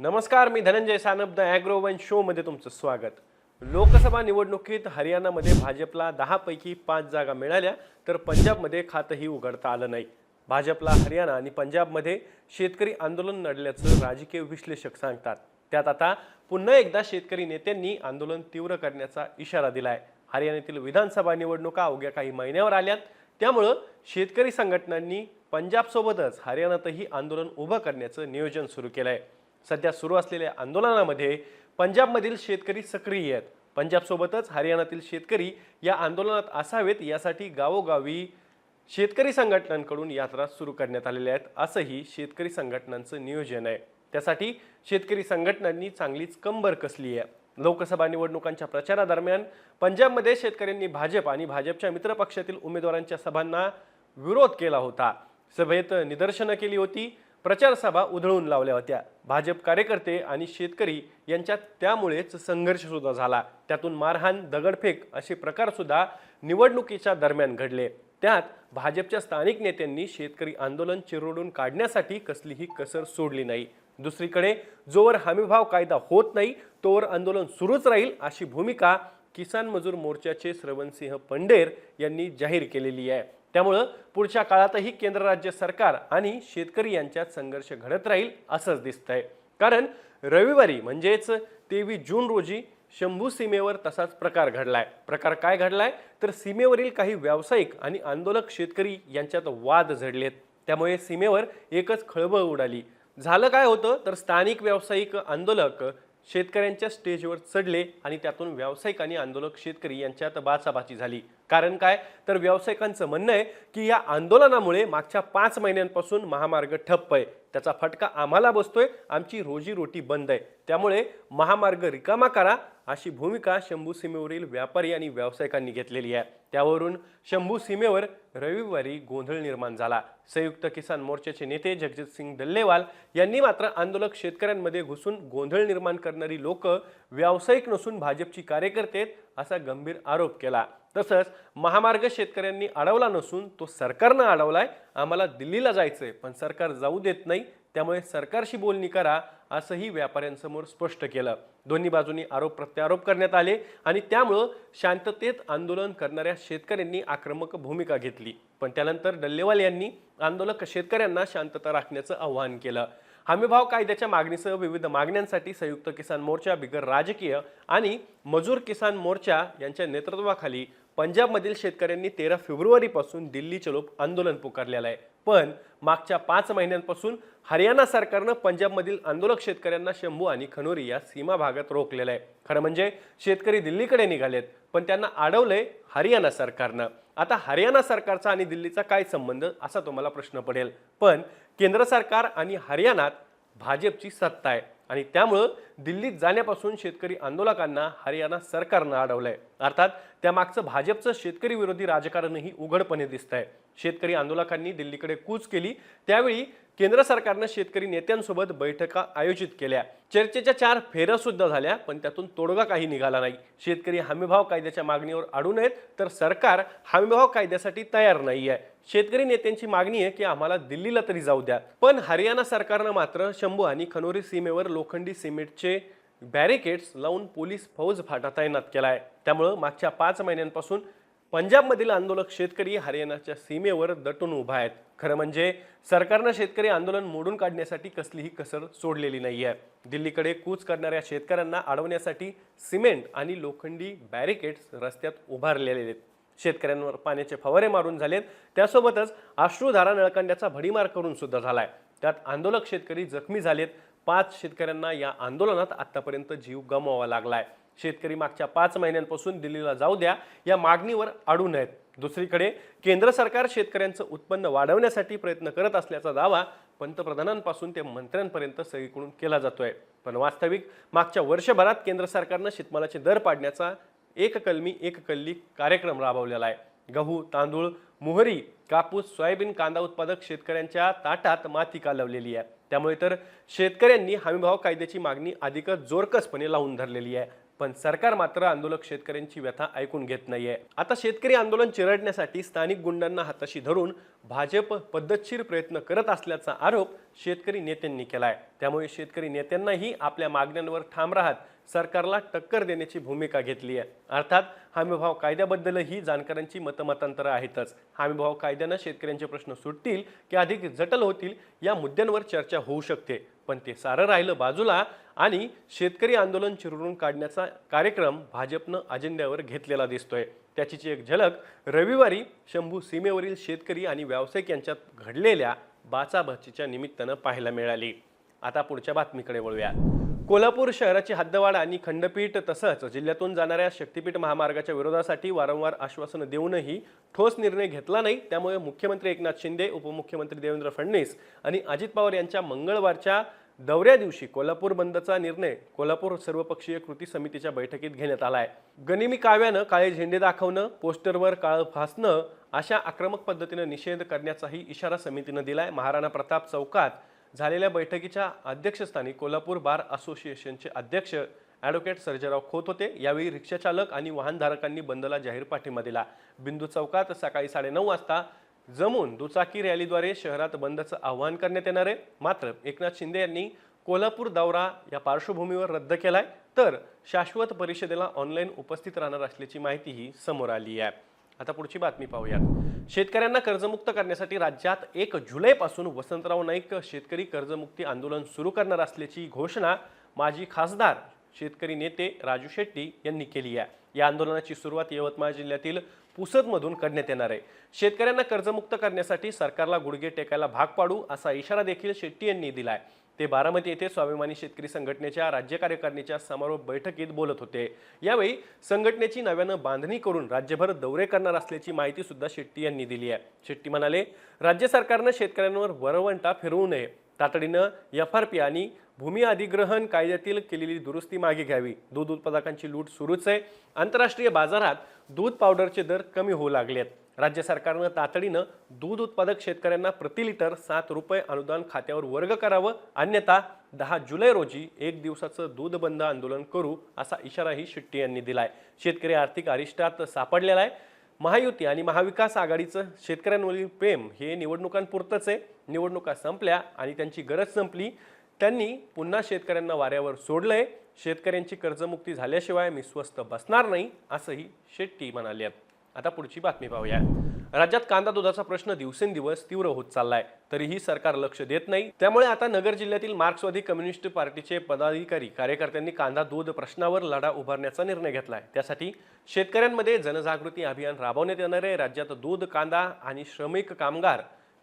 नमस्कार मी Dhananjay Sanap the agro one शोमध्ये तुमचं स्वागत. लोकसभा निवडणुकीत हरियाणामध्ये भाजपला दहापैकी पाच जागा मिळाल्या तर पंजाबमध्ये खातंही उघडता आलं नाही. भाजपला हरियाणा आणि पंजाबमध्ये शेतकरी आंदोलन नडल्याचं राजकीय विश्लेषक सांगतात. त्यात आता पुन्हा एकदा शेतकरी नेत्यांनी आंदोलन तीव्र करण्याचा इशारा दिला आहे हरियाणातील विधानसभा निवडणुका अवघ्या काही महिन्यावर आल्यात त्यामुळं शेतकरी संघटनांनी पंजाबसोबतच हरियाणातही आंदोलन उभं करण्याचं नियोजन सुरू केलं आहे सध्या सुरू असलेल्या आंदोलनामध्ये पंजाबमधील शेतकरी सक्रिय आहेत. पंजाबसोबतच हरियाणातील शेतकरी या आंदोलनात असावेत यासाठी गावोगावी शेतकरी संघटनांकडून यात्रा सुरू करण्यात आलेल्या आहेत असंही शेतकरी संघटनांचं नियोजन आहे. त्यासाठी शेतकरी संघटनांनी चांगलीच कंबर कसली आहे. लोकसभा निवडणुकांच्या प्रचारादरम्यान पंजाबमध्ये शेतकऱ्यांनी भाजप आणि भाजपच्या मित्रपक्षातील उमेदवारांच्या सभांना विरोध केला होता. सभेत निदर्शनं केली होती. प्रचारसभा उधळून लावल्या होत्या. भाजप कार्यकर्ते आणि शेतकरी यांच्यात त्यामुळेच संघर्षसुद्धा झाला. त्यातून मारहाण दगडफेक असे प्रकारसुद्धा निवडणुकीच्या दरम्यान घडले. त्यात भाजपच्या स्थानिक नेत्यांनी शेतकरी आंदोलन चिरडून काढण्यासाठी कसलीही कसर सोडली नाही. दुसरीकडे जोवर हमीभाव कायदा होत नाही तोवर आंदोलन सुरूच राहील अशी भूमिका किसान मजूर मोर्चाचे श्रवणसिंह पंडेर यांनी जाहीर केलेली आहे. त्यामुळं पुढच्या काळातही केंद्र राज्य सरकार आणि शेतकरी यांच्यात संघर्ष घडत राहील असंच दिसतंय. कारण रविवारी म्हणजेच तेवीस जून रोजी शंभू सीमेवर तसाच प्रकार घडलाय. प्रकार काय घडलाय? तर सीमेवरील काही व्यावसायिक आणि आंदोलक शेतकरी यांच्यात वाद झडलेत. त्यामुळे सीमेवर एकच खळबळ उडाली. झालं काय होतं? तर स्थानिक व्यावसायिक आंदोलक शेतकऱ्यांच्या स्टेजवर चढले आणि त्यातून व्यावसायिक आणि आंदोलक शेतकरी यांच्यात बाचाबाची झाली. कारण काय? तर व्यावसायिकांचं म्हणणं आहे की या आंदोलनामुळे मागच्या पाच महिन्यांपासून महामार्ग ठप्प आहे. त्याचा फटका आम्हाला बसतोय आमची रोजीरोटी बंद आहे. त्यामुळे महामार्ग रिकामा करा अशी भूमिका शंभू सीमेवरील व्यापारी आणि व्यावसायिकांनी घेतलेली आहे. त्यावरून शंभू सीमेवर रविवारी गोंधळ निर्माण झाला. संयुक्त किसान मोर्चाचे नेते जगजित सिंग दल्लेवाल यांनी मात्र आंदोलक शेतकऱ्यांमध्ये घुसून गोंधळ निर्माण करणारी लोक व्यावसायिक नसून भाजपची कार्यकर्ते आहेत असा गंभीर आरोप केला. तसंच महामार्ग शेतकऱ्यांनी अडवला नसून तो सरकारनं अडवलाय. आम्हाला दिल्लीला जायचंय पण सरकार जाऊ देत नाही. त्यामुळे सरकारशी बोलणी करा असंही व्यापाऱ्यांसमोर स्पष्ट केलं. दोन्ही बाजूंनी आरोप प्रत्यारोप करण्यात आले आणि त्यामुळं शांततेत आंदोलन करणाऱ्या शेतकऱ्यांनी आक्रमक भूमिका घेतली. पण त्यानंतर डल्लेवाल यांनी आंदोलक शेतकऱ्यांना शांतता राखण्याचं आवाहन केलं. हमीभाव कायद्याच्या मागणीसह विविध मागण्यांसाठी संयुक्त किसान मोर्चा बिगर राजकीय आणि मजूर किसान मोर्चा यांच्या नेतृत्वाखाली पंजाबमधील शेतकऱ्यांनी तेरा फेब्रुवारीपासून दिल्ली चलो आंदोलन पुकारलेलं आहे. पण मागच्या पाच महिन्यांपासून हरियाणा सरकारनं पंजाबमधील आंदोलक शेतकऱ्यांना शंभू आणि खनोरी या सीमा भागात रोखलेलं आहे. खरं म्हणजे शेतकरी दिल्लीकडे निघालेत पण त्यांना अडवलंय हरियाणा सरकारनं. आता हरियाणा सरकारचा आणि दिल्लीचा काय संबंध असा तुम्हाला प्रश्न पडेल. पण केंद्र सरकार आणि हरियाणात भाजपची सत्ता आहे. आणि त्यामुळं दिल्लीत जाण्यापासून शेतकरी आंदोलकांना हरियाणा सरकारनं अडवलंय. अर्थात त्यामागचं भाजपचं शेतकरी विरोधी राजकारणही उघडपणे दिसत आहे शेतकरी आंदोलकांनी दिल्लीकडे कूच केली. त्यावेळी केंद्र सरकारनं शेतकरी नेत्यांसोबत बैठका आयोजित केल्या. चर्चेच्या चार फेऱ्या सुद्धा झाल्या पण त्यातून तोडगा काही निघाला नाही. शेतकरी हमीभाव कायद्याच्या मागणीवर अडू नयेत तर सरकार हमीभाव कायद्यासाठी तयार नाही आहे शेतकरी नेत्यांची मागणी आहे की आम्हाला दिल्लीला तरी जाऊ द्या. पण हरियाणा सरकारनं मात्र शंभू आणि खनोरी सीमेवर लोखंडी सिमेंटचे बॅरिकेड्स लावून पोलीस फौज फाटा तैनात केला आहे त्यामुळं मागच्या पाच महिन्यांपासून पंजाबमधील आंदोलक शेतकरी हरियाणाच्या सीमेवर दटून उभा आहेत. खरं म्हणजे सरकारनं शेतकरी आंदोलन मोडून काढण्यासाठी कसलीही कसर सोडलेली नाही आहे दिल्लीकडे कूच करणाऱ्या शेतकऱ्यांना अडवण्यासाठी सिमेंट आणि लोखंडी बॅरिकेड्स रस्त्यात उभारलेले आहेत. शेतकऱ्यांवर पाण्याचे फवारे मारून झालेत. त्यासोबतच अश्रुधारा नळकांड्याचा भडीमार करून सुद्धा झालाय. त्यात आंदोलक शेतकरी जखमी झालेत. पाच शेतकऱ्यांना या आंदोलनात आतापर्यंत जीव गमवावा लागलाय. शेतकरी मागच्या पाच महिन्यांपासून दिल्लीला जाऊ द्या या मागणीवर अडू नयेत. दुसरीकडे केंद्र सरकार शेतकऱ्यांचं उत्पन्न वाढवण्यासाठी प्रयत्न करत असल्याचा दावा पंतप्रधानांपासून ते मंत्र्यांपर्यंत सगळीकडून केला जातोय. पण वास्तविक मागच्या वर्षभरात केंद्र सरकारनं शेतमालाचे दर पाडण्याचा एक कलमी एक कल्ली कार्यक्रम राबवलेला आहे. गहू तांदूळ मोहरी कापूस सोयाबीन कांदा उत्पादक शेतकऱ्यांच्या ताटात माती कालवलेली आहे. त्यामुळे तर शेतकऱ्यांनी हमीभाव कायद्याची मागणी अधिकच जोरकसपणे लावून धरलेली आहे. पण सरकार मात्र आंदोलक शेतकऱ्यांची व्यथा ऐकून घेत नाहीये. आता शेतकरी आंदोलन चिरडण्यासाठी स्थानिक गुंडांना हाताशी धरून भाजप पद्धतशीर प्रयत्न करत असल्याचा आरोप शेतकरी नेत्यांनी केलाय. त्यामुळे शेतकरी नेत्यांनाही आपल्या मागण्यांवर ठाम राहत सरकारला टक्कर देण्याची भूमिका घेतली आहे. अर्थात हमीभाव कायद्याबद्दलही जाणकारांची मतमतांतरं आहेतच. हमीभाव कायद्यानं शेतकऱ्यांचे प्रश्न सुटतील की अधिक जटल होतील या मुद्द्यांवर चर्चा होऊ शकते. पण ते सारं राहिलं बाजूला आणि शेतकरी आंदोलन चिरडून काढण्याचा कार्यक्रम भाजपनं अजेंड्यावर घेतलेला दिसतोय. त्याची एक झलक रविवारी शंभू सीमेवरील शेतकरी आणि व्यावसायिक यांच्यात घडलेल्या बाचाबाचीच्या निमित्तानं पाहायला मिळाली. आता पुढच्या बातमीकडे वळूया. कोल्हापूर शहराची हद्दवाढ आणि खंडपीठ तसंच जिल्ह्यातून जाणाऱ्या शक्तीपीठ महामार्गाच्या विरोधासाठी वारंवार आश्वासनं देऊनही ठोस निर्णय घेतला नाही. त्यामुळे मुख्यमंत्री एकनाथ शिंदे उपमुख्यमंत्री देवेंद्र फडणवीस आणि अजित पवार यांच्या मंगळवारच्या दौऱ्या दिवशी कोल्हापूर बंदचा निर्णय कोल्हापूर सर्वपक्षीय कृती समितीच्या बैठकीत घेण्यात आला आहे गनिमी काव्यानं काळे झेंडे दाखवणं पोस्टरवर काळ फासणं अशा आक्रमक पद्धतीनं निषेध करण्याचाही इशारा समितीनं दिलाय. महाराणा प्रताप चौकात झालेल्या बैठकीच्या अध्यक्षस्थानी कोल्हापूर बार असोसिएशनचे अध्यक्ष ॲडव्होकेट सर्जेराव खोत होते. यावेळी रिक्षाचालक आणि वाहनधारकांनी बंदला जाहीर पाठिंबा दिला. बिंदू चौकात सकाळी साडेनऊ वाजता जमून दुचाकी रॅलीद्वारे शहरात बंदचं आवाहन करण्यात येणार आहे. मात्र एकनाथ शिंदे यांनी कोल्हापूर दौरा या पार्श्वभूमीवर रद्द केलाय. तर शाश्वत परिषदेला ऑनलाईन उपस्थित राहणार असल्याची माहितीही समोर आली आहे. आता पुढची बातमी पाहूया शेतकऱ्यांना कर्जमुक्त करण्यासाठी राज्यात एक जुलैपासून वसंतराव नाईक शेतकरी कर्जमुक्ती आंदोलन सुरू करणार असल्याची घोषणा माजी खासदार शेतकरी नेते राजू शेट्टी यांनी केली आहे. या आंदोलनाची सुरुवात यवतमाळ जिल्ह्यातील पुसदमधून करण्यात येणार आहे. शेतकऱ्यांना कर्जमुक्त करण्यासाठी सरकारला गुडघे टेकायला भाग पाडू असा इशारा देखील शेट्टी यांनी दिला आहे ते बारामती येथे स्वाभिमानी शेतकरी संघटनेच्या राज्य कार्यकारिणीच्या समारोप बैठकीत बोलत होते. यावेळी संघटनेची नव्यानं बांधणी करून राज्यभर दौरे करणार असल्याची माहिती सुद्धा शेट्टी यांनी दिली आहे. शेट्टी म्हणाले राज्य सरकारनं शेतकऱ्यांवर वरवंटा फिरवू नये. तातडीनं एफ आर पी आणि भूमी अधिग्रहण कायद्यातील केलेली दुरुस्ती मागे घ्यावी. दूध उत्पादकांची लूट सुरूच आहे. आंतरराष्ट्रीय बाजारात दूध पावडरचे दर कमी होऊ लागले आहेत राज्य सरकारनं तातडीनं दूध उत्पादक शेतकऱ्यांना प्रति लिटर सात रुपये अनुदान खात्यावर वर्ग करावं अन्यथा दहा जुलै रोजी एक दिवसाचं दूध बंद आंदोलन करू असा इशाराही शेट्टी यांनी दिलाय. शेतकरी आर्थिक अरिष्टात सापडलेला आहे. महायुती आणि महाविकास आघाडीचं शेतकऱ्यांवरील प्रेम हे निवडणुकांपुरतंच आहे. निवडणुका संपल्या आणि त्यांची गरज संपली. त्यांनी पुन्हा शेतकऱ्यांना वाऱ्यावर सोडलंय. शेतकऱ्यांची कर्जमुक्ती झाल्याशिवाय मी स्वस्त बसणार नाही असंही शेट्टी म्हणाले आहेत आता पुढची बातमी पाहूया. राज्यात कांदा दुधाचा प्रश्न दिवसेंदिवस तीव्र होत चाललाय. तरीही सरकार लक्ष देत नाही. त्यामुळे आता नगर जिल्ह्यातील मार्क्सवादी कम्युनिस्ट पार्टीचे पदाधिकारी कार्यकर्त्यांनी कांदा दूध प्रश्नावर लढा उभारण्याचा निर्णय घेतलाय. त्यासाठी शेतकऱ्यांमध्ये जनजागृती अभियान राबवण्यात येणार आहे. राज्यात दूध कांदा आणि श्रमिक कामगार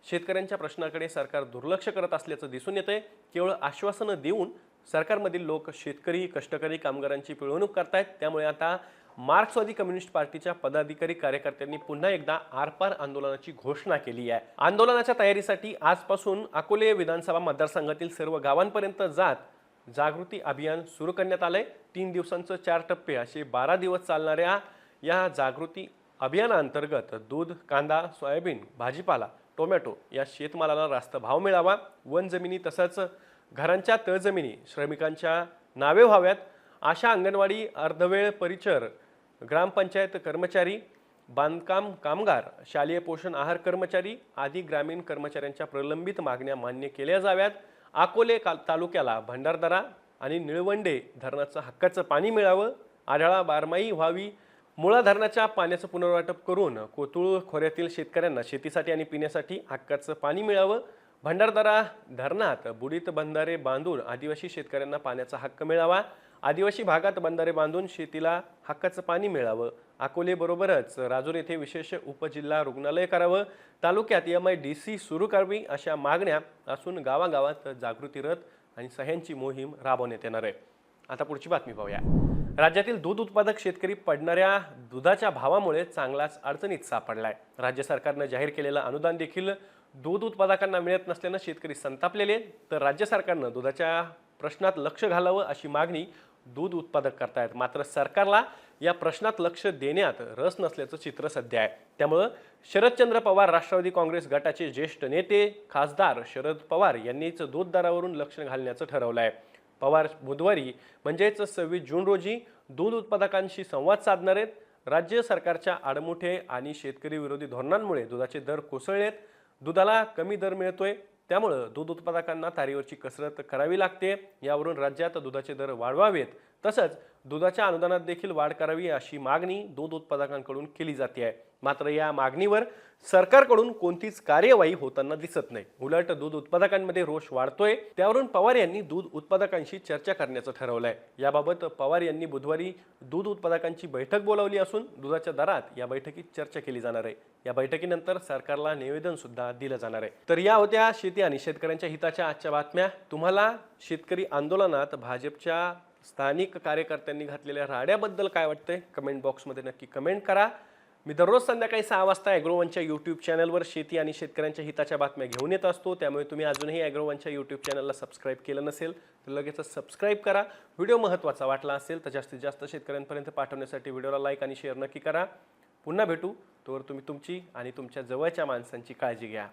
शेतकऱ्यांच्या प्रश्नाकडे सरकार दुर्लक्ष करत असल्याचं दिसून येतंय. केवळ आश्वासनं देऊन सरकारमधील लोक शेतकरी कष्टकरी कामगारांची पिळवणूक करतायत. त्यामुळे आता मार्क्सवादी कम्युनिस्ट पार्टीच्या पदाधिकारी कार्यकर्त्यांनी पुन्हा एकदा आरपार आंदोलनाची घोषणा केली आहे. आंदोलनाच्या तयारीसाठी आजपासून अकोले विधानसभा मतदारसंघातील सर्व गावांपर्यंत जात जागृती अभियान सुरू करण्यात आलंय. तीन दिवसांचं चार टप्पे असे बारा दिवस चालणाऱ्या या जागृती अभियानाअंतर्गत दूध कांदा सोयाबीन भाजीपाला टोमॅटो या शेतमालाला रास्त भाव मिळावा. वन जमिनी तसंच घरांच्या तळजमिनी श्रमिकांच्या नावे व्हाव्यात अशा अंगणवाडी अर्धवेळ परिचर ग्रामपंचायत कर्मचारी बांधकाम कामगार शालेय पोषण आहार कर्मचारी आदी ग्रामीण कर्मचाऱ्यांच्या प्रलंबित मागण्या मान्य केल्या जाव्यात. अकोले का तालुक्याला भंडारदरा आणि निळवंडे धरणाचं हक्काचं पाणी मिळावं. आढळा बारमाही व्हावी. मुळा धरणाच्या पाण्याचं पुनर्वाटप करून कोतुळ खोऱ्यातील शेतकऱ्यांना शेतीसाठी आणि पिण्यासाठी हक्काचं पाणी मिळावं. भंडारदरा धरणात बुडीत बंधारे बांधून आदिवासी शेतकऱ्यांना पाण्याचा हक्क मिळावा. आदिवासी भागात बंधारे बांधून शेतीला हक्काचं पाणी मिळावं. अकोलेबरोबरच राजूर येथे विशेष उपजिल्हा रुग्णालय करावं. तालुक्यात एम आय डी सी सुरू करावी अशा मागण्या असून गावागावात जागृती रथ आणि सह्यांची मोहीम राबवण्यात येणार आहे. आता पुढची बातमी पाहूया. राज्यातील दूध उत्पादक शेतकरी पडणाऱ्या दुधाच्या भावामुळे चांगलाच अडचणीत सापडलाय. राज्य सरकारनं जाहीर केलेलं अनुदान देखील दूध उत्पादकांना मिळत नसल्यानं शेतकरी संतापलेले आहेत. तर राज्य सरकारनं दुधाच्या प्रश्नात लक्ष घालावं अशी मागणी दूध उत्पादक करतायत. मात्र सरकारला या प्रश्नात लक्ष देण्यात रस नसल्याचं चित्र सध्या आहे. त्यामुळं शरदचंद्र पवार राष्ट्रवादी काँग्रेस गटाचे ज्येष्ठ नेते खासदार शरद पवार यांनीच दूध दरावरून लक्ष घालण्याचं ठरवलं आहे. पवार बुधवारी म्हणजेच सव्वीस जून रोजी दूध उत्पादकांशी संवाद साधणार आहेत. राज्य सरकारच्या आडमुठे आणि शेतकरी विरोधी धोरणांमुळे दुधाचे दर कोसळलेत. दुधाला कमी दर मिळतोय त्यामुळं दूध उत्पादकांना तारीवरची कसरत करावी लागते. यावरून राज्यात दुधाचे दर वाढवावेत. तसंच दुधाच्या अनुदानात देखील वाढ करावी अशी मागणी दूध उत्पादकांकडून केली जाते आहे. मात्र या मागणीवर सरकारकडून कोणतीच कार्यवाही होताना दिसत नाही. उलट दूध उत्पादकांमध्ये रोष वाढतोय. त्यावरून पवार यांनी दूध उत्पादकांशी चर्चा करण्याचं ठरवलंय. याबाबत पवार यांनी बुधवारी दूध उत्पादकांची बैठक बोलावली असून दुधाच्या दरात या बैठकीत चर्चा केली जाणार आहे. या बैठकीनंतर सरकारला निवेदन सुद्धा दिलं जाणार आहे. तर या होत्या शेती आणि शेतकऱ्यांच्या हिताच्या आजच्या बातम्या. तुम्हाला शेतकरी आंदोलनात भाजपच्या स्थानिक कार्यकर्त्यांनी घातलेल्या राड्याबद्दल काय वाटतंय? कमेंट बॉक्समध्ये नक्की कमेंट करा. मी दररोज संध्याकाळी सहा वाजता ॲग्रोवनच्या यूट्यूब चॅनलवर शेती आणि शेतकऱ्यांच्या हिताच्या बातम्या घेऊन येत असतो. त्यामुळे तुम्ही अजूनही ॲग्रोवनच्या यूट्यूब चॅनलला सबस्क्राईब केलं नसेल तर लगेच सबस्क्राईब करा. व्हिडिओ महत्त्वाचा वाटला असेल तर जास्तीत जास्त शेतकऱ्यांपर्यंत पाठवण्यासाठी व्हिडिओला लाईक आणि शेअर नक्की करा. पुन्हा भेटू. तोवर तुम्ही तुमची आणि तुमच्या जवळच्या माणसांची काळजी घ्या.